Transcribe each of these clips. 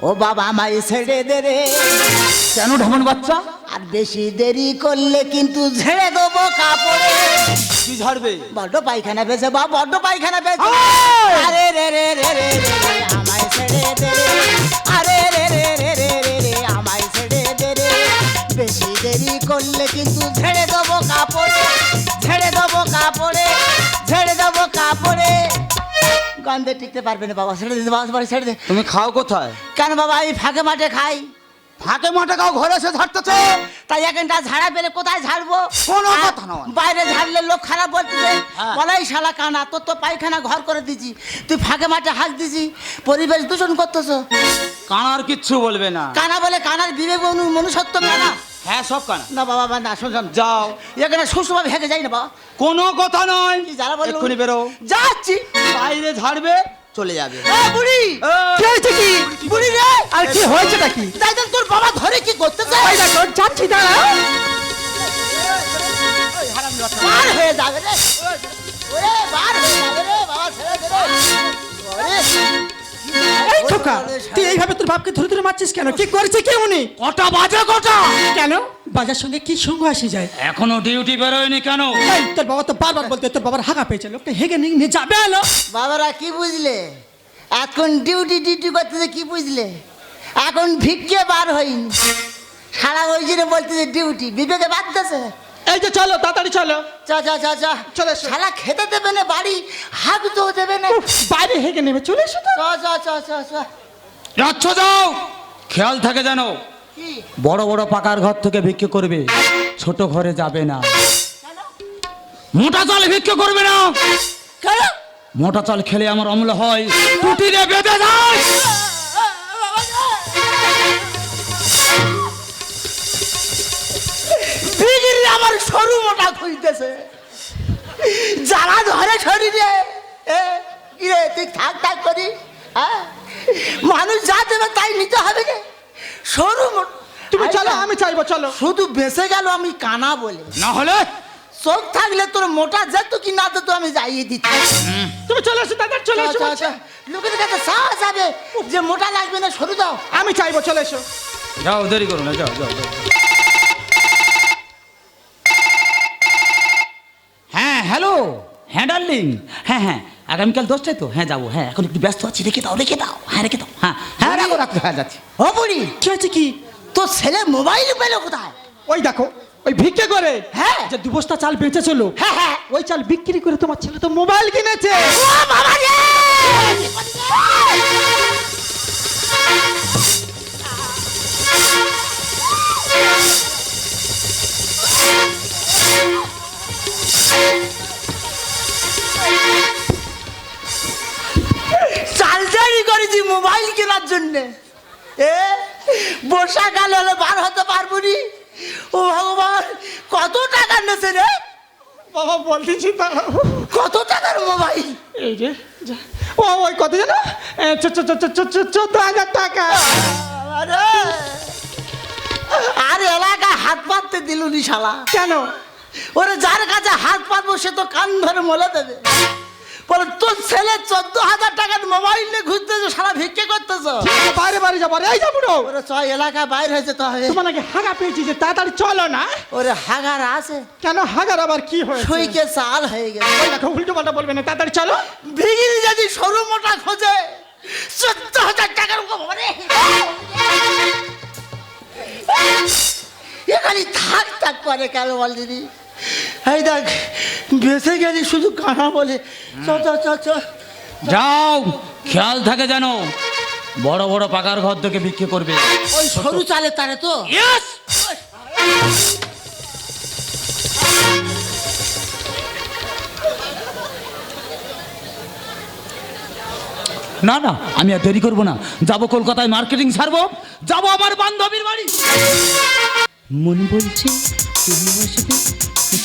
ও বাবা আমায় ছেড়ে দে রে কেন ঢমন বাচ্চা আর বেশি দেরি করলে কিন্তু ঝেড়ে দেবো কাপড়ে কি ঝাড়বে বড্ড পায়খানা পেয়েছে বা বড্ড পায়খানা পেয়েছে! আরে রে রে রে রে রে রে, আমায় ছেড়ে দে রে আরে রে রে রে রে রে রে আমায় ছেড়ে দে রে বেশি দেরি করলে কিন্তু ঝেড়ে দেবো কাপড়ে ঝেড়ে দেবো কাপড়ে ঝেড়ে দেবো কাপড়ে গন্ধে টিকতে পারবে না বাবা ছেড়ে দে বাবা বাড়ি ছেড়ে দে। তুমি খাও কোথায়? কেন বাবা আমি ফাঁকে মাঠে খাই। ফাঁকে মাঠে খাও ঘরে এসে ঝাড়তেছে? তাই এখানটা ঝাড়া পেলে কোথায় ঝাড়বো? কোনো আর কথা নয়। বাইরে ঝাড়লে লোক খারাপ বলতেছে হ্যাঁ। বলাই শালা কানা তোর তো পায়খানা ঘর করে দিছি। তুই ফাঁকে মাঠে হাঁক দিছি পরিবেশ দূষণ করতেছ। কানার কিচ্ছু বলবে না। কানা বলে কানার বিবেক অনু- মনুষ্যত্ব কানা। হ্যাঁ সব কানা। না বাবা বা না শোন শোন। যাও। এখানে সুষভাবে হেঁকে যাই না বাবা। কোনো কথা নয়। কি যারা বলল? এক্ষুনি বেরো। যাচ্ছি। বাইরে ঝাড়বে চলে যাবে। এ, বুড়ি! কি হয়েছে কি? বুড়ি রে! আর কি হয়েছে নাকি তাই তো তোর বাবা ধরে কি করতেছে ওই দেখো যাচ্ছি দাঁড়া। বার হয়ে যাবে রে। ওরে বার হয়ে যাবে রে বাবা ছেড়ে দে রে। ওরে। এই খোকা তুই এইভাবে তোর বাপকে ধরে ধরে মারছিস কেন? কি করছে কি উনি? কটা বাজে কটা? কেন? বাজার সঙ্গে কি সঙ্গ আসে যায়? এখনও ডিউটি বেরোয়নি কেন? এই, তোর বাবা তো বারবার বলতে তোর বাবার হাগা পেয়েছে লোকটা হেগে নিয়ে নিয়ে যাবে এলো। বাবারা কি বুঝলে? এখন ডিউটি ডিউটি করতেছে কি বুঝলে? এখন ভিক্ষে বার হয়নি। সারা ওই জন্য বলতেছে ডিউটি বিবেকে বাদ দিছে এই যে চলো তাড়াতাড়ি চলো। যা যা চা যা। চলে এসো। শালা খেতে দেবে না বাড়ি হাত তো দেবে না। বাইরে হেগে নেবে চলে এসো তো। চা চা চা চা চা যাচ্ছ যাও। খেয়াল থাকে জানো কি? বড় বড় পাকার ঘর থেকে ভিক্ষে করবে ছোট ঘরে যাবে না। মোটা চাল ভিক্ষে করবে না। কেন? মোটা চাল খেলে আমার অম্ল হয় টুটিরে বেঁধে যায়। আমার সরু মোটা খুঁজতেছে যারা ধরে শরীরে এ কিরে তুই থাক থাক করি হ্যাঁ মানুষ যা দেবে তাই নিতে হবে রে। সরু তুমি চলো আমি চাইব চলো। শুধু বেঁচে গেল আমি কানা বলে। না হলে? চোখ থাকলে তোর মোটা যেত কি না যেত আমি যাইয়ে দিচ্ছি তুমি চলে এসো তাড়াতাড়ি চলে এসো বলছি। লোকের কাছে সাহস যাবে যে মোটা লাগবে না সরু দাও। আমি চাইব চলে এসো। যাও দেরি করো না যাও যাও যাও। হ্যাঁ হ্যাঁ ডার্লিং হ্যাঁ হ্যাঁ আগামীকাল দশটায় তো। হ্যাঁ যাব। হ্যাঁ এখন একটু ব্যস্ত আছি রেখে দাও রেখে দাও। হ্যাঁ রেখে দাও। হ্যাঁ হ্যাঁ রাখো রাখো হ্যাঁ যাচ্ছি। ও বুড়ি কি হয়েছে কি? তোর ছেলে মোবাইল পেল কোথায়? ওই দেখো ওই ভিক্ষে করে। হ্যাঁ। যে দু বস্তা চাল বেঁচে চলো হ্যাঁ হ্যাঁ। ওই চাল বিক্রি করে তোমার ছেলে তো মোবাইল কিনেছে। ও বাবা রে! চালচারি করেছি মোবাইল কেনার জন্য। এ বর্ষাকাল হলে বার হতে পারব নি? ও ভগবান কত টাকা নেছে রে? বাবা বলতেছি কত টাকার মোবাইল? এই রে ও ওই কত জানো চোদ্দ হাজার টাকা। আরে আর এলাকায় হাত পাততে দিল নি শালা। কেন? ওরে যার কাছে হাত পাতবো সে তো কান ধরে মলে দেবে। বলে তোর ছেলে চোদ্দ হাজার টাকার মোবাইল নিয়ে ঘুরতেছে সারা ভিক্ষে করতেছ? আছে, বাইরে বাইরে যাব। এই যাব ওরে চ এলাকা বাইরে হয়েছে তো হবে। তোমার নাকি হাগা পেয়েছি যে তাড়াতাড়ি চলো না। ওরে হাগার আছে। কেন হাগার আবার কি হয়েছে? সইকে চাল হয়ে গেছে। ওই দেখো উল্টো পাল্টা বলবে না তাড়াতাড়ি চলো। ভিগিরি যদি সরু মোটা খোঁজে চোদ্দ হাজার টাকার ওরে এখানে থাক থাক করে কেন বল দিদি? এই দেখ বেঁচে গেলি শুধু কানা বলে। চ চ চ চ যাও খেয়াল থাকে জানো বড় বড় পাকার ঘর থেকে ভিক্ষে করবে। ওই সরু চালে তারে তো। না না আমি আর দেরি করব না। যাব কলকাতায় মার্কেটিং ছাড়বো। যাব আমার বান্ধবীর বাড়ি। মন বলছে তুমি আসবে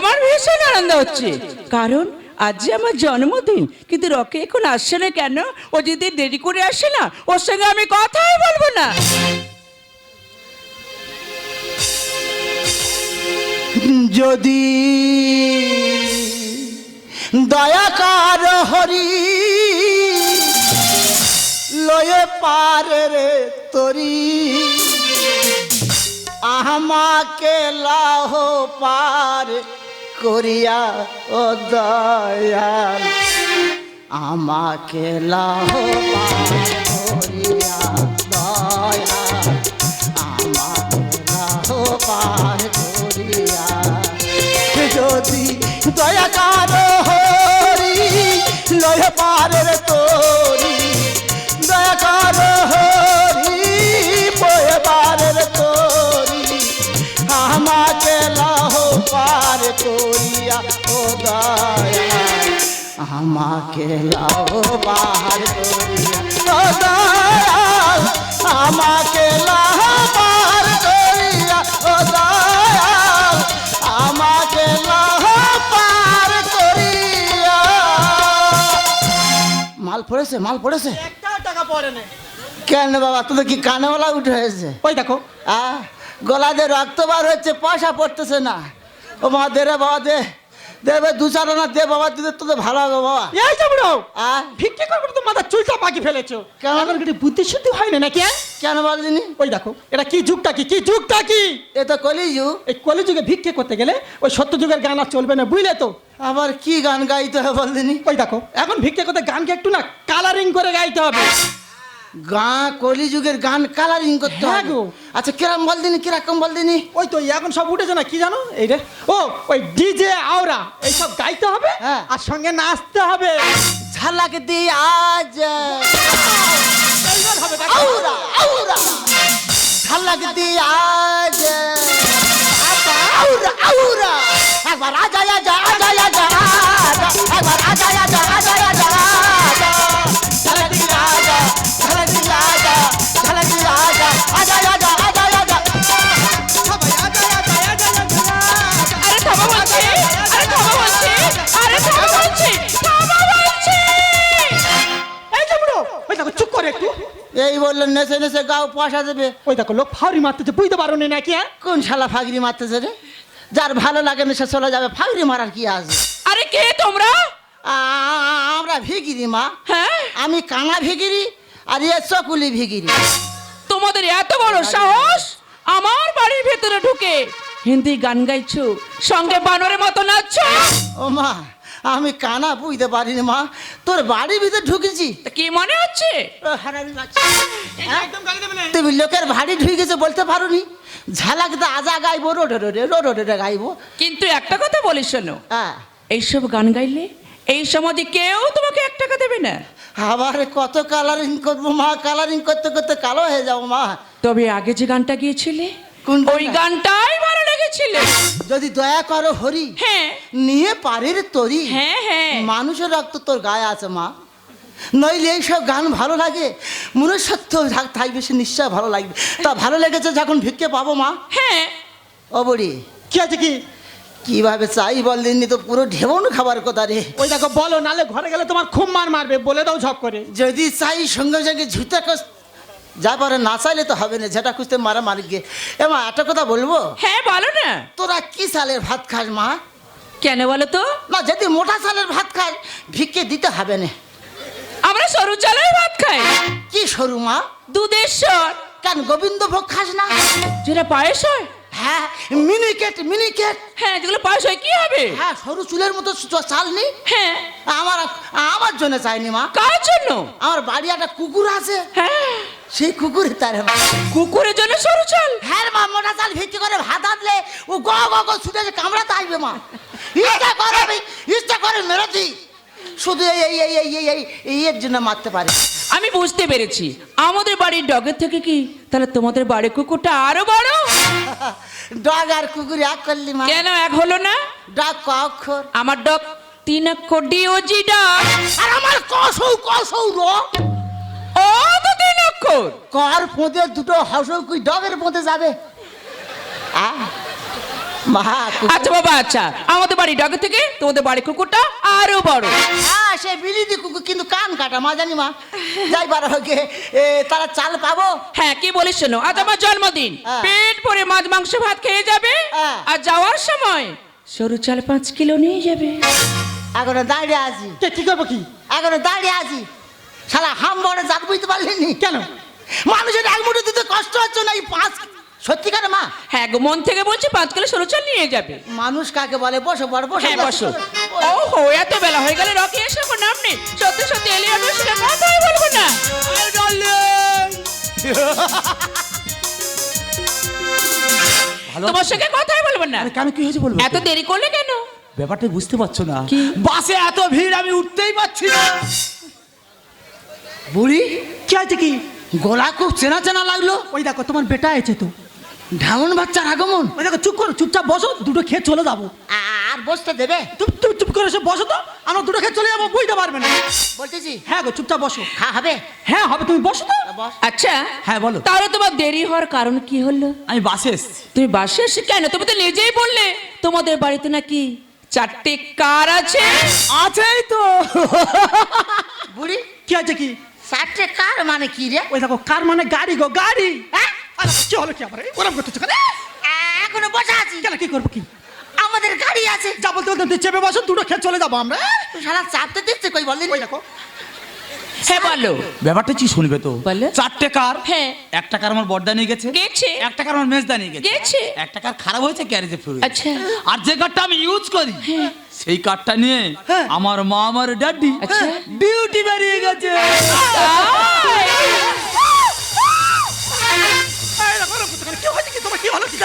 আমার ভীষণ আনন্দ হচ্ছে। কারণ আজ যে আমার জন্মদিন, কিন্তু রকে এখন আসছে না কেন? ও যদি দেরি করে আসে না, ওর সঙ্গে আমি কথাই বলব না। যদি দয়াকার হরি, লয়ে পারে রে তরি। আমাকে লাহ পার করিয়া ও দয়াল। আমাকে লাহ পার করিয়া দয়াল। আমাকে লাহ পার করিয়া। যদি দয়াকার হরি, লয় পারের তোরি আমাকে লাহ পার করিয়া। ও আমাকে লাহ পার করিয়া। ও আমাকে লাহ পার করিয়া। মাল পড়েছে মাল পড়েছে। টাকা পড়ে না কেন বাবা তোদের কি কানেওয়ালা উঠে হয়েছে? ওই দেখো। আহ গলা দিয়ে রক্ত বার হচ্ছে পয়সা পড়তেছে না। ও মা দে রে বাবা দে। দেবে দু চার আনা দে বাবা দিতে তোদের ভালো হবে বাবা। এই যে বুড়ো আহ ভিক্ষে করব তো মাথা চুলটা পাকি ফেলেছো। কেন? এখন কি বুদ্ধি শুদ্ধি হয় না নাকি হ্যাঁ? কেন বলদিনি ওই দেখো এটা কি যুগটা কি? কি যুগটা কি? এ তো কলিজু এই কলি যুগে ভিক্ষে করতে গেলে ওই সত্য যুগের গান আর চলবে না বুঝলে তো? আবার কি গান গাইতে হবে বলদিনি ওই দেখো এখন ভিক্ষে করতে গানকে একটু না কালারিং করে গাইতে হবে। গাঁ কলিযুগের গান কালারিং করতে হ্যাঁ হবে। গো। আচ্ছা কিরম বলদিনি কীরকম বলদিনি? ওই তো এখন সব উঠেছে না কি জানো? এই রে ও ওই ডিজে আওরা এইসব গাইতে হবে হ্যাঁ। আর সঙ্গে নাচতে হবে। ঝালাক দি আজ। আউরা আউরা। ঝালাক দি আজ আউরা আউরা। একবার আজা আজা আজা আজা আজা একবার আজা আজা আজা আজা আজা এই বললেন নেচে নেচে গাও পয়সা দেবে। ওই দেখো লোক ফাউরি মারতেছে বুঝতে পারো নি নাকি হ্যাঁ? কোন শালা ফাগরি মারতেছে রে? যার ভালো লাগে না সে চলে যাবে। ফাগরি মারার কি আছে? আরে কে তোমরা? আমরা ভিগিরি মা। হ্যাঁ? আমি কানা ভিগিরি আর এ চকুলি ভিগিরি। তোমাদের এত বড় সাহস? আমার বাড়ির ভেতরে ঢুকে হিন্দি গান গাইছো সঙ্গে বানরের মতো নাচছো? ও মা। আমি কানা বুঝতে পারিনি মা। তোর বাড়ির ভিতরে ঢুকেছি। তা কি মনে হচ্ছে? ও, হারামি বাচ্চা। একদম গালি দেবে না। তুমি লোকের ভাড়ি ঢুকেছে বলতে পারোনি? ঝালাক দা আজা গাইবো রোডে রোডে রোডে রোডে গাইবো। কিন্তু একটা কথা বলি শোনো। হ্যাঁ। এইসব গান গাইলে এই সমাজে কেউ তোমাকে এক টাকা দেবে না। আবার কত কালারিং করব মা? কালারিং করতে করতে কালো হয়ে যাব মা। তবে আগে যে গানটা গিয়েছিলে কোন ওই গানটাই ভালো লেগেছিল। যদি দয়া করো হরি হ্যাঁ। নিয়ে পারের তরি। হ্যাঁ হ্যাঁ। মানুষের রক্ত তোর গায়ে আছে মা। নইলে এইসব গান ভালো লাগে মনুষ্যত্ব থাক- থাকবে সে নিশ্চয় ভালো লাগবে। তা ভালো লেগেছে যখন ভিক্ষে পাবো মা। হ্যাঁ। ও বড়ি কি আছে কি? কীভাবে চাই বললেননি তো পুরো ঢেবন খাবার কথা রে। ওই দেখো বলো নালে ঘরে গেলে তোমার খুব মার মারবে বলে দাও ঝপ করে। যদি চাই সঙ্গে সঙ্গে ঝুঁতে যা পারে না চাইলে তো হবে না যেটা খুঁজতে মারা মারি গে। এমা একটা কথা বলব? হ্যাঁ বলো না। তোরা কি সালের ভাত খাস মা? কেন বলো তো? না যদি মোটা চালের ভাত খাস ভিক্ষে দিতে হবে না। আমরা সরু চালের ভাত খাই। কি সরু মা? দুধের স্বর কেন গোবিন্দ ভোগ খাস না? যেটা পায়েস হয়। হ্যাঁ মিনিকেট মিনিকেট। হ্যাঁ যেগুলো পায়েস হয় কি হবে? হ্যাঁ সরু চুলের মতো চ- চাল নি? হ্যাঁ। আমার আমার জন্য চাইনি মা। কার জন্য? আমার বাড়ি একটা কুকুর আছে। হ্যাঁ। সেই কুকুরে তার কুকুরের জন্য সরু চাল? হ্যাঁ মা মোটা চাল ভিত্তি করে ভাত আনলে ও গ গ ছুটে যে কামড়াতে আসবে মা। ইচ্ছা করে ইচ্ছা করে মেরেছি। শুধু এই এই এই এই এই এই এর জন্য মারতে পারে। আমি বুঝতে পেরেছি। আমাদের বাড়ির ডগের থেকে কি? তাহলে তোমাদের বাড়ির কুকুরটা আরও বড়? ডগ আর কুকুর এক করলি মা। কেন এক হলো না? ডগ ক অক্ষর? আমার ডগ তিন অক্ষর ডিওজি ডগ। আর আমার কসৌ কসৌ র ও তিন কর পোঁতে দুটো হাসৌ কুই ডগের পোঁতে যাবে। আ মা আচ্ছা বাবা আচ্ছা। আমাদের বাড়ি ডগে থেকে তোমাদের বাড়ি কুকুরটা আরও বড়। হ্যাঁ সে বিলিতি কুকুর কিন্তু কান কাটা মা জানি মা। যাই বার হোকে এ, তারা চাল পাবো? হ্যাঁ কি বলিস শোনো আজ আমার জন্মদিন। পেট ভরে মাছ মাংস ভাত খেয়ে যাবে। আর যাওয়ার সময় সরু চাল পাঁচ কিলো নিয়ে যাবে। এখনও দাঁড়িয়ে আছি। কে কি করব কি? এখনও দাঁড়িয়ে আছি। শালা হাম বড় জাত বুঝতে পারলিনি? কেন? মানুষের এক মুঠো দিতে কষ্ট হচ্ছে না এই পাঁচ সত্যিকার মা? হ্যাঁ গো মন থেকে বলছি পাঁচ কিলো সরু চাল নিয়ে যাবে। মানুষ কাকে বলে? বসো বড় বসো হ্যাঁ বসো। ও হো এত বেলা হয়ে গেলে রকি এসে কোনো নাম নেই। সত্যি সত্যি এলে আমি সেটা কথাই বলব না। ভালো তোমার সঙ্গে কথাই বলব না। আরে কেন কি হয়েছে বলব এত দেরি করলে কেন? ব্যাপারটা বুঝতে পারছ না। কি? বাসে এত ভিড় আমি উঠতেই পারছি না। বুড়ি? কি আছে কি? গলা খুব চেনা চেনা লাগল। ওই দেখো তোমার বেটা আছে তো। ঢাউন বাচ্চার আগমন। ওই দেখো চুপ করো চুপচাপ বসো দুটো খেয়ে চলে যাব। আর বসতে দেবে? চুপ চুপ চুপ করে সে বসো তো আমরা দুটো খেয়ে চলে যাব বুঝতে পারবে না। বলতেছি? হ্যাঁ গো চুপচাপ বসো। হ্যাঁ হবে? হ্যাঁ হবে তুমি বসো তো। আচ্ছা হ্যাঁ, বলো। তাহলে তোমার দেরি হওয়ার কারণ কি হলো? আমি বাসে এসছি। তুমি বাসে এসে কেন? তুমি তো নিজেই বললে তোমাদের বাড়িতে নাকি চারটে কার আছে? আছেই তো। বুড়ি? কি আছে কি? চারটে কার মানে কি রে? ওই দেখো কার মানে গাড়ি গো গাড়ি। হ্যাঁ? আরে, কি হলো কি আবার ওরম করতেছো কেন? এখনও বসে আছি। কেন কি করব কি? আমাদের গাড়ি আছে। যা বলতে বলতে চেপে বসো দুটো খেয়ে চলে যাব আমরা শালা চাপতে দিচ্ছে কই বললি ওই দেখো। হ্যাঁ বলো। ব্যাপারটা কি শুনবে তো? বলো। চারটে কার? হ্যাঁ। একটা কার আমার বর্দা নিয়ে গেছে গেছে। একটা কার আমার মেজদা নিয়ে গেছে। গেছে। একটা কার খারাপ হয়েছে গ্যারেজে ফিরে আচ্ছা। আর যে কারটা আমি ইউজ করি সেই কার্ডটা নিয়ে হ্যাঁ। আমার মা আমার ড্যাডি আচ্ছা। ডিউটি বেরিয়ে গেছে হলো কি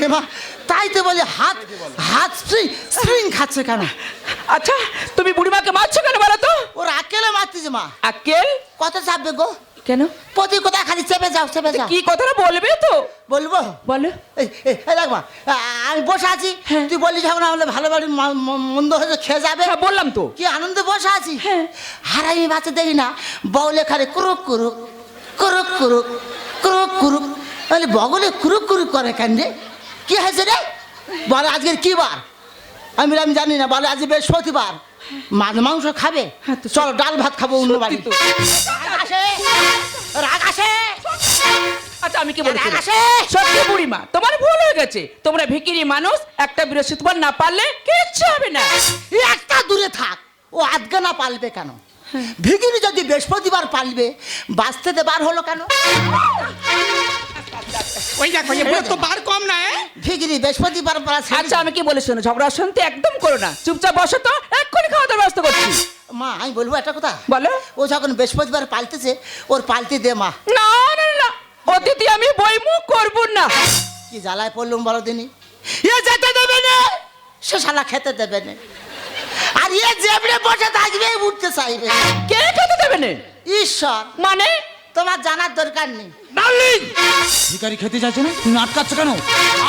পারিনি মা তাই তো বলি হাত হাত স্প্রিং স্প্রিং খাচ্ছে কেন? আচ্ছা তুমি বুড়িমাকে মারছো কেন বলো তো? ওর আকেলে মারতেছে মা। আকেল? কত চাপবে গো? কেন? প্রতি কোথায় খালি চেপে যাও চেপে যাও। কি কথাটা বলবে তো? বলব? বলো। দেখ মা আমি বসে আছি। হ্যাঁ। তুই বললি যখন আমাদের ভালো বাড়ি মন্দ হয়ে খেয়ে যাবে। হ্যাঁ বললাম তো। কি আনন্দে বসে আছি? হ্যাঁ। আর আমি বাচ্চা দেখি না বউলে খালি কুরুক কুরুক কুরুক কুরুক কুরুক কুরুক। বগলে কুরুক কুরুক করে কেন রে? কি হয়েছে রে? বলে আজকের কি বার? আমি বলি, আমি জানি না বলে আজ বৃহস্পতিবার। মাছ মাংস খাবে? হ্যাঁ চলো ডাল ভাত খাব অন্য বাড়ি। রাগ আসে? আচ্ছা আমি কি বলছি সত্যি বুড়িমা তোমার ভুল হয়ে গেছে। তোমরা ভিকিরি মানুষ একটা বৃহস্পতিবার না পারলে কিচ্ছু হবে না। একটা দূরে থাক ও আজকে না পালবে কেন? ভিগিনি যদি বৃহস্পতিবার পালবে বাঁচতে বার হলো কেন? ওই দেখো তো বার কম না ভিগিনি বৃহস্পতিবার আচ্ছা আমি কি বলে শোনো ঝগড়া শুনতে একদম করো না। চুপচাপ বসো তো এক্ষুনি খাওয়া দাওয়ার ব্যবস্থা করছি। মা আমি বলব একটা কথা। বলো। ও যখন বৃহস্পতিবার পালতেছে ওর পালতে দে মা। না না না, অতিথি আমি বইমুখ করব না। কি জ্বালায় পড়লুম বলো দিনই এ যেতে দেবে না। সে শালা খেতে দেবে না। আর এ জেবড়ে বসে থাকবে উঠতে চাইবে। কে খেতে দেবে না? ঈশ্বর। মানে? তোমার জানার দরকার নেই। ডার্লিং! ভিখারি খেতে চাইছে না? তুমি আটকাচ্ছ কেন?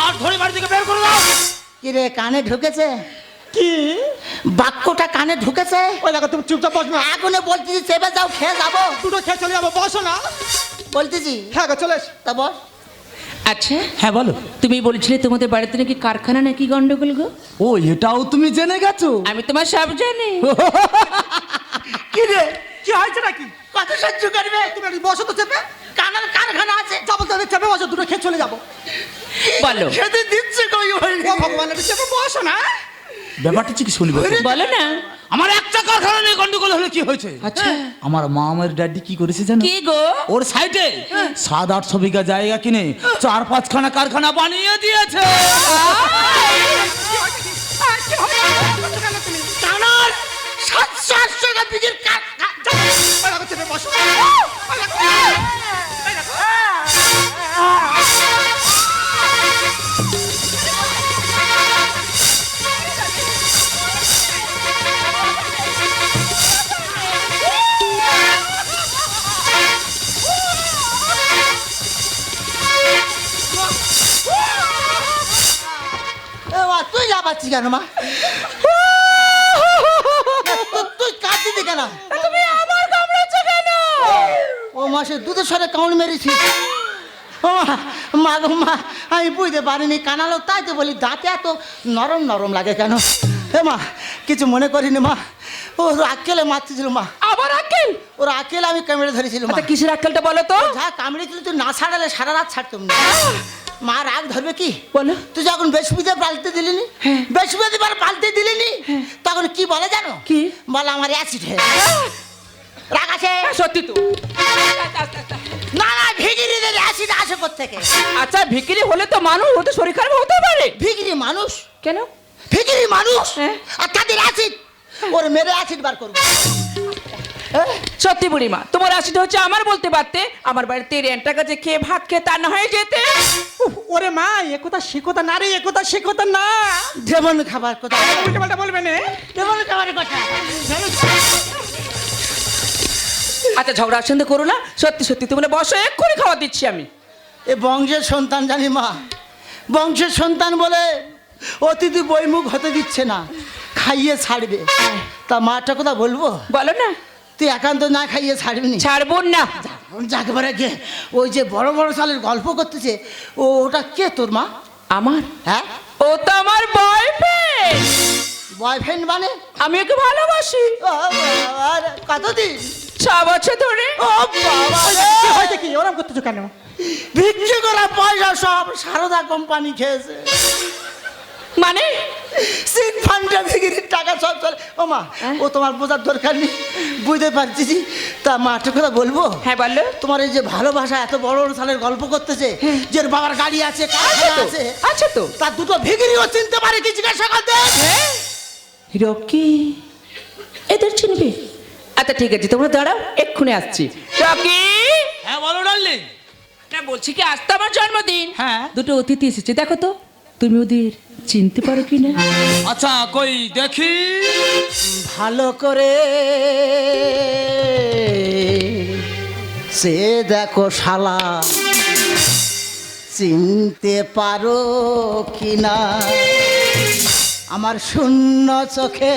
আর ধরে বাড়ি থেকে বের করে দাও! কি রে কানে ঢুকেছে? কি? বাক্যটা কানে ঢুকেছে? ওই দেখো তুমি চুপচাপ বস না। এখনও বলতেছি চেপে যাও খেয়ে যাব। দুটো খেয়ে চলে যাব বসো না। বলতেছি? হ্যাঁ গো চলে এসো। তা বস। আচ্ছা হ্যাঁ বলো। তুমি বলেছিলে তোমাদের বাড়িতে নাকি কারখানা নাকি গন্ডগোল গো? ও এটাও তুমি জেনে গেছো? আমি তোমার সব জানি। কি রে কি হয়েছে নাকি? কত সহ্য করবে তুমি বসো তো চেপে কানার কারখানা আছে যাব তাহলে চেপে বসো দুটো খেয়ে চলে যাব বলো খেতে দিচ্ছে কই ভগবান চেপে বসো না ব্যাপারটা কি শুনবে বলো না আমার একটা কারখানা নিয়ে গন্ডগোল হলে কি হয়েছে আচ্ছা আমার মা আমার ড্যাডি কি করেছে জানো কি গো ওর সাইডে সাত আটশো বিঘা জায়গা কিনে চার পাঁচখানা কারখানা বানিয়ে দিয়েছে টানার সাতশো আটশো টাকা বিঘের কাঠ তুই কেন মা? কেন তুমি আমার কামড়েছো কেন? ও মাসে দুধের সাথে কামড় মেরেছিস ও মা, গো মা আমি বুঝতে পারিনি কানালো তাই তো বলি দাঁতে এত নরম নরম লাগে কেন? এ মা কিছু মনে করিনি মা। ও আক্কেলে মারতেছিল মা। আবার আকেল ওর আক্কেলে আমি কামড়ে ধরেছিল মা। আচ্ছা কিসের আকেলটা বলো তো? যা কামড়েছিল তুই না ছাড়ালে সারা রাত ছাড়তাম না। মা রাগ ধরবে কি? বলো। তুই যখন বৃহস্পতিবার পাল্টে দিলিনি বৃহস্পতিবার পাল্টে দিলিনি তখন কি বলে জানো? কি? বলে আমার অ্যাসিড হয়ে রাগ আছে? সত্যি তো। না না ভিগিরিদের অ্যাসিড আসে থেকে আচ্ছা ভিকিরি হলে তো মানুষ হতে শরীর খারাপ হতে পারে। ভিগিরি মানুষ? কেন? ভিগিরি মানুষ? হ্যাঁ। আর তাদের অ্যাসিড ওর মেরে অ্যাসিড বার করব। সত্যি বুড়িমা তোমার অ্যাসিড হচ্ছে আমার বলতে পারতে আমার বাড়িতে রেন্টা কাছে খেয়ে ভাত খেয়ে তা না হয়ে যেতে। ওরে মা এ কথা সে কথা না রে এ কথা সে কথা না। যেমন খাবার কথা। উল্টে পাল্টা বলবে না। যেমন খাবারের কথা। আচ্ছা ঝগড়া সন্ধে করো না সত্যি সত্যি তোমরা বসো এক্ষুনি খাওয়া দিচ্ছি আমি। এ বংশের সন্তান জানি মা বংশের সন্তান বলে অতিথি বৈমুখ হতে দিচ্ছে না খাইয়ে ছাড়বে। তা মাটা কথা বলব? বলো না। তুই একান্ত না খাইয়ে ছাড়বি নি? ছাড়বো না। যাকেবারে গে। ওই যে বড় বড় সালের গল্প করতেছে ও ওটা কে তোর মা? আমার? হ্যাঁ? ও তো আমার বয়ফ্রেন্ড বয়ফ্রেন্ড মানে? আমি ওকে ভালোবাসি। ও বাবা রে, কতদিন? ছ বছর ধরে। ও বাবা কি ওরম করতেছো কেন? ভিক্ষে করা পয়সা সব সারদা কোম্পানি খেয়েছে। মানে? টাকা সব চলে। ও মা ও তোমার বোঝার দরকার নেই। বুঝতে পারছি তা মা একটা কথা বলব? হ্যাঁ বলল তোমার এই যে ভালোবাসা এত বড় বড় সালের গল্প করতেছে যে ওর বাবার গাড়ি আছে আছে কারখানা তো আছে আছে তো। তার দুটো ভিগিরিও চিনতে পারে কি জিজ্ঞাসা করতে রকি এদের চিনবে? আচ্ছা ঠিক আছে তোমরা দাঁড়াও এক্ষুনি আসছি। রকি? হ্যাঁ বলো ডার্লিং। না বলছি কি আজ তো আমার জন্মদিন। হ্যাঁ। দুটো অতিথি এসেছে দেখো তো। তুমি ওদের চিনতে পারো কি না আচ্ছা কই দেখি। ভালো করে সে দেখো শালা চিনতে পারো কি না আমার শূন্য চোখে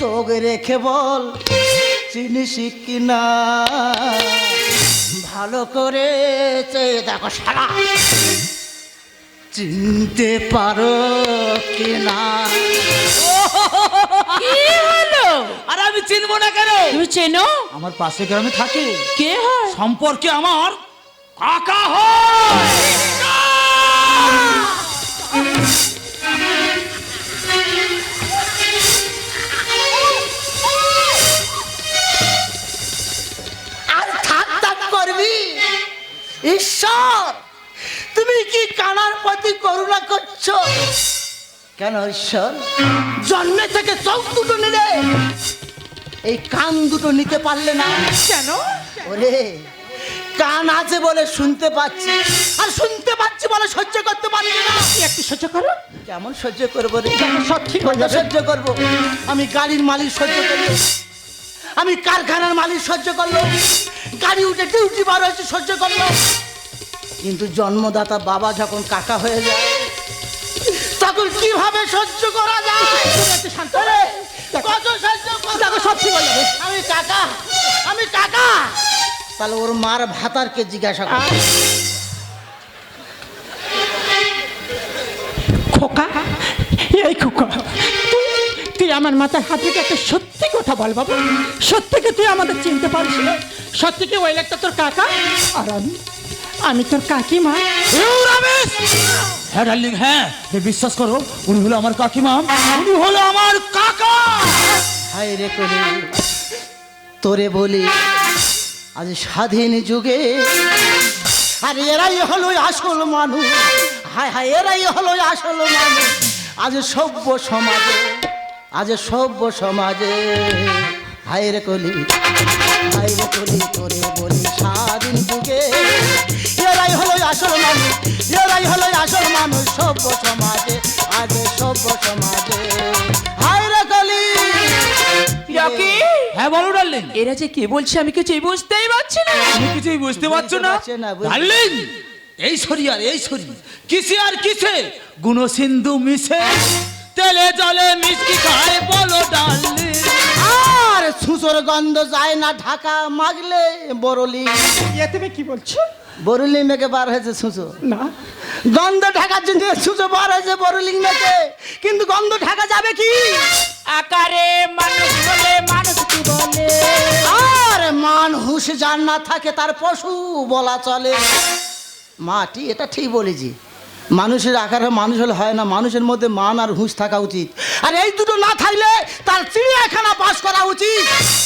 চোখ রেখে বল চিনিস কিনা? ভালো করে চেয়ে দেখো শালা। চিনতে পারো কিনা? কি হলো? আরে আমি চিনবো না কেন? তুমি চেনো? আমার পাশে গ্রামে থাকে। কে হয়? সম্পর্কে আমার কাকা হয়। আর থাক থাক করবি। ঈশ্বর! তুমি কি কানার প্রতি করুণা করছ? কেন ঈশ্বর? জন্মে থেকে চোখ দুটো নিলে এই কান দুটো নিতে পারলে না। কেন? ওরে। কান আছে বলে শুনতে পাচ্ছি আর শুনতে পাচ্ছি বলে সহ্য করতে পারি না। একটু সহ্য করো? কেমন সহ্য করব রে? সব ঠিক হয়ে যাবে? সহ্য করব? আমি গাড়ির মালিক সহ্য করব। আমি কারখানার মালিক সহ্য করল গাড়ি উঠে ডিউটি বার হয়েছে সহ্য করল কিন্তু জন্মদাতা বাবা যখন কাকা হয়ে যায় তখন কীভাবে সহ্য করা যায়? একটু আমি কাকা আমি কাকা। তাহলে ওর মার ভাতারকে জিজ্ঞাসা কর। খোকা এই খোকা তুই- তুই আমার মাথায় হাত রেখে একটা সত্যি কথা বল বাবা। সত্যিকে তুই আমাদের চিনতে পারিস না। সত্যি কি ওই লোকটা তোর কাকা। আর আমি আমি তোর কাকিমা। হ্যাঁ ডার্লিং হ্যাঁ বিশ্বাস করো উনি হলো আমার কাকিমা। উনি হলো আমার কাকা! হায় রে কলি তোরে বলি আজ স্বাধীন যুগে আর এরাই হলো আসল মানুষ। হায় হায় এরাই হলো আসল মানুষ। আজ সভ্য সমাজে আজ সভ্য সমাজে হায় রে কলি হায় রে কলি তোরে বলি স্বাধীন যুগে। আসল মানুষ এরাই হলো আসল মানুষ সভ্য সমাজে আজ সভ্য সমাজে। হায় কলি! হ্যাঁ বলো ডার্লিং। এরা যে কি বলছে আমি কিছুই বুঝতেই পারছি না। তুমি কিছুই বুঝতে পারছ না? ডার্লিং এই সরি আর এই সরি। কিসে আর কিসে? গুণ সিন্ধু মিশে। তেলে জলে মিষ্টি খায় বলো ডার্লিং। আর সুসর গন্ধ যায় না ঢাকা মাগলে বরলি এ তুমি কি বলছো? বরলি মেঘে বার হয়েছে সুসো না। গন্ধ ঢাকার জন্য সুসো বার হয়েছে বরলি মেঘে কিন্তু গন্ধ ঢাকা যাবে কি? আকারে মানুষ বলে মানুষ কি বলে? আর মান হুশ যার না থাকে তার পশু বলা চলে। মাটি এটা ঠিক বলেছি। মানুষের আকারে মানুষ হলে হয় না। মানুষের মধ্যে মান আর হুঁশ থাকা উচিত। আর এই দুটো না থাকলে তার চিড়িয়াখানা বাস করা উচিত।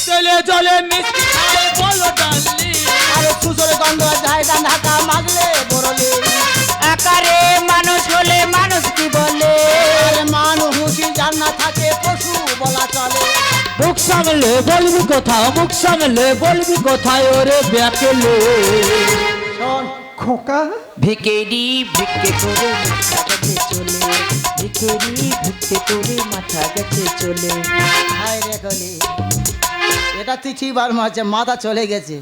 চলে চলে মিষ্টি বলো ডার্লিং আর সুসরে গন্ধ যায় না ঢাকা মাগলে বরলি। আকারে মানুষ হলে মানুষ কি বলে? আরে মান হুঁশি যার না থাকে পশু বলা চলে। মুখ সামলে বলবি কথা মুখ সামলে বলবি কোথায় ওরে ব্যাকেলে। শোন খোকা। ভিকেরি ভিক্ষে করে মাথা গেছে চলে ভিকেরি ভিক্ষে করে মাথা গেছে চলে। হায় রে গলি। এটা তুই ঠিক বার মারছে মাথা চলে গেছে।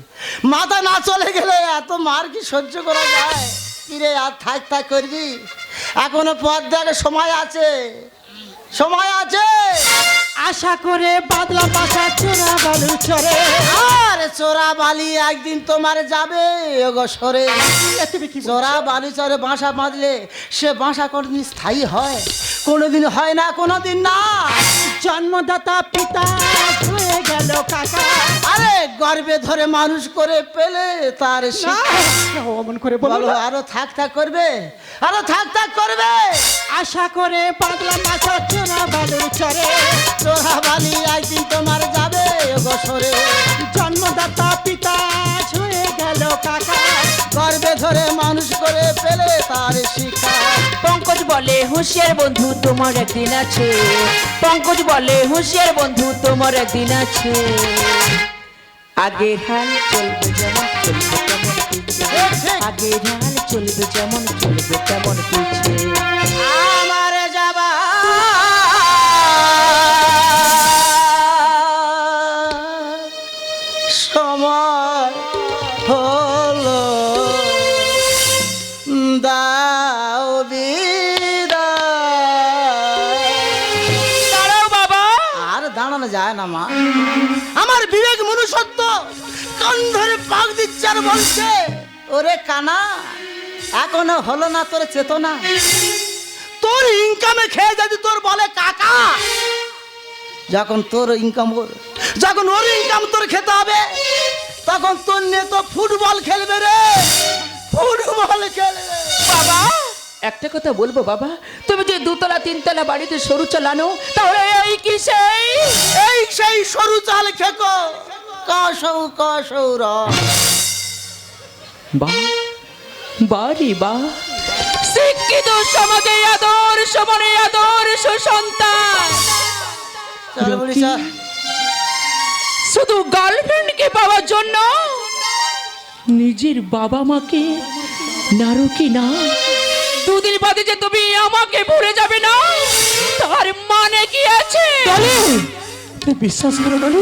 মাথা না চলে গেলে এত মার কি সহ্য করা যায়? কিরে আর থাক থাক করবি? এখনও পথ দেখে সময় আছে। সময় আছে। আশা করে বাদলা পাশা চোরা বালু চরে আর চোরা বালি একদিন তোমার যাবে ওগো সরে। চোরা বালি চরে বাসা বাঁধলে সে বাসা কোনোদিন স্থায়ী হয়? কোনোদিন হয় না কোনোদিন না। জন্মদাতা পিতা হয়ে গেল কাকা। আরে গর্বে ধরে মানুষ করে পেলে তার অমন করে বলো আরও থাক থাক করবে আরও থাক থাক করবে। আশা করে পাগলা পাশা চোরা বালু চরে। চোরা বালি একদিন তোমার যাবে বছরে জন্মদাতা পিতা হয়ে গেল কাকা গর্বে ধরে মানুষ করে পেলে তার শিক্ষা পঙ্কজ বলে হুঁশিয়ার বন্ধু তোমার একদিন আছে। পঙ্কজ বলে হুঁশিয়ার বন্ধু তোমার একদিন আছে। আগের হাল চলবে যেমন চলবে তেমন আগের হাল চলবে যেমন চলবে তেমন পিছে মা। আমার বিবেক মনুষ্যত্ব কান ধরে পাক দিচ্ছে আর বলছে, ওরে কানা, এখনও হলো না তোর চেতনা। তোর ইনকামে খেয়ে যদি তোর বলে কাকা, যখন তোর ইনকাম যখন ওর ইনকাম তোর খেতে হবে, তখন তোর নিয়ে তো ফুটবল খেলবে রে। ফুটবল খেলবে। বাবা একটা কথা বলব বাবা? তুমি যে দুতলা তিনতলা বাড়িতে সরু চালানো তাহলে এই কি সেই? এই সেই সরু চাল খেকো। কসৌ কসৌ র। বা বাড়ি বা। শিক্ষিত সমাজে আদর্শ মনে আদর্শ সন্তান। শুধু গার্লফ্রেন্ডকে পাওয়ার জন্য নিজের বাবা মাকে নারকি না দুদিন বাদে যে তুমি আমাকে ভুলে যাবে না তার মানে কি আছে? তুমি বিশ্বাস করো ডলি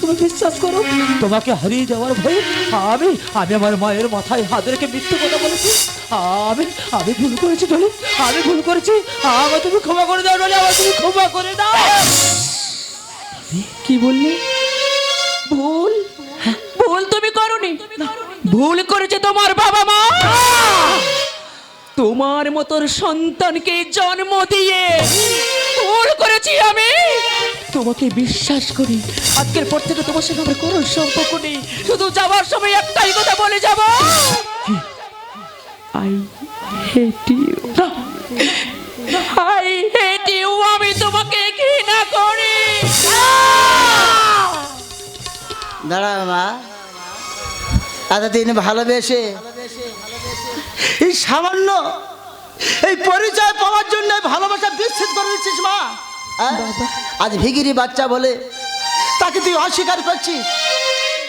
তুমি বিশ্বাস করো তোমাকে হারিয়ে যাওয়ার ভয়ে আমি আমি আমার মায়ের মাথায় হাত রেখে মিথ্যে কথা বলেছি। আমি আমি ভুল করেছি ডলি আমি ভুল করেছি। আমার তুমি ক্ষমা করে দাও ডলি আমার তুমি ক্ষমা করে দাও। কি বললি? ভুল? ভুল তুমি করনি। ভুল করেছে তোমার বাবা মা। তোমার মতোর সন্তানকে জন্ম দিয়ে ভুল করেছি আমি। তোমাকে বিশ্বাস করি, আজকের পর থেকে তোমার সঙ্গে আমার কোনো সম্পর্ক নেই। শুধু যাওয়ার সময় একটাই কথা বলে যাব। I hate you I hate you আমি তোমাকে ঘৃণা করি। দাঁড়া মা, এতদিন ভালোবেসে এই সামান্য এই পরিচয় পাওয়ার জন্য ভালোবাসা বিচ্ছেদ করে দিচ্ছিস মা? আজ ভিগিরি বাচ্চা বলে তাকে তুই অস্বীকার করছিস।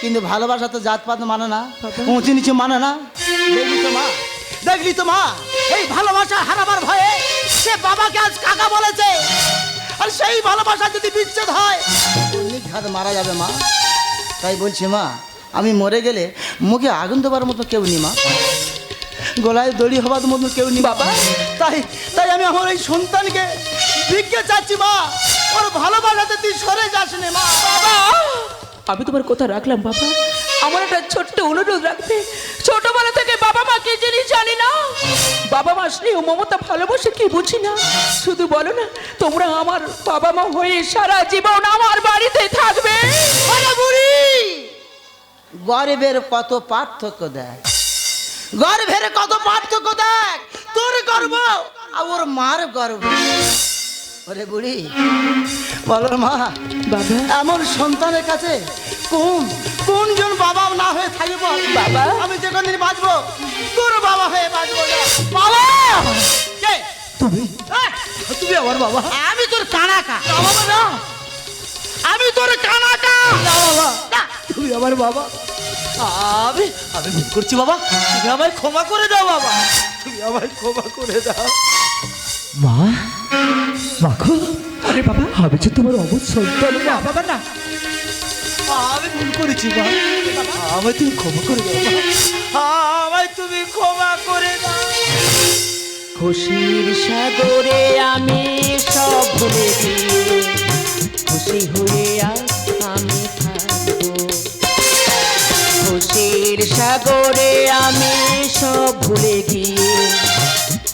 কিন্তু ভালোবাসা তো জাত জাতপাত মানে না উঁচু নিচু মানে না। দেখলি তো মা দেখলি তো মা এই ভালোবাসা হারাবার ভয়ে সে বাবাকে আজ কাকা বলেছে। আর সেই ভালোবাসা যদি বিচ্ছেদ হয় নিঘাত মারা যাবে মা। তাই বলছি মা আমি মরে গেলে মুখে আগুন দেবার মতো কেউ নি মা। গলায় দড়ি হবার মতো কেউ নি বাবা। তাই তাই আমি আমার এই সন্তানকে ভিক্ষে চাচ্ছি মা। ওর ভালোবাসাতে তুই সরে যাস নে মা। বাবা! আমি তোমার কথা রাখলাম বাবা। আমার একটা ছোট্ট অনুরোধ রাখবে। ছোটবেলা থেকে বাবা মা কি জিনিস জানি না? বাবা মা স্নেহ মমতা ভালোবাসে কি বুঝি না? শুধু বলো না তোমরা আমার বাবা মা হয়ে সারা জীবন আমার বাড়িতে থাকবে? গরিবের কত পার্থক্য দেখ গর্ভের কত পার্থক্য দেখ? তোর গর্ব আর ওর মার গর্ব ওরে বুড়ি বলো মা বাবা। এমন সন্তানের কাছে কোন কোনজন বাবা না হয়ে থাকব? বাবা। আমি যে কোনদিন বাঁচবো? তোর বাবা হয়ে বাঁচবো বাবা! কে? আহ! তুমি আমার বাবা। আমি তোর কানাকা। বাবা না আমি তোর কানাকা। বাবা তুমি আমার বাবা। আমি আমি ভুল করছি বাবা। তুমি আমায় ক্ষমা করে দাও বাবা। তুমি আমায় ক্ষমা করে দাও। মা মাখো আরে বাবা আমি যে তোমার অবুধ সন্তান মা। বাবা না। আমি ভুল করেছি মা। আমায় তুমি ক্ষমা করে দাও আমায় তুমি ক্ষমা করে দাও। খুশির সাগরে আমি সব ভুলে খুশি হয়ে আজ আমি খুশির সাগরে আমি সব ভুলে গিয়ে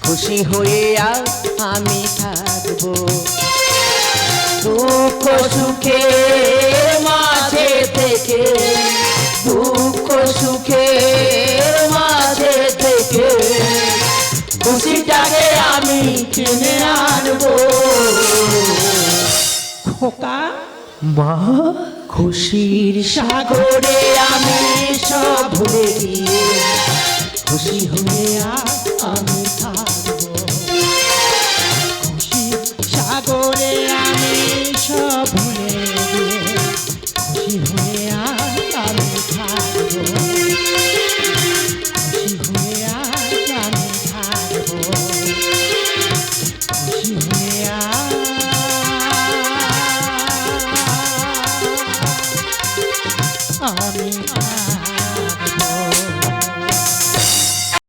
খুশি হয়ে আজ আমি থাকব। দুঃখ সুখে মাঝে থেকে, দুঃখ সুখে মাঝে থেকে খুশিটাকে আমি কিনে আনব। খোকা, মা? খুশির সাগরে আমি সব ভুলে গিয়ে খুশি হয়ে আমি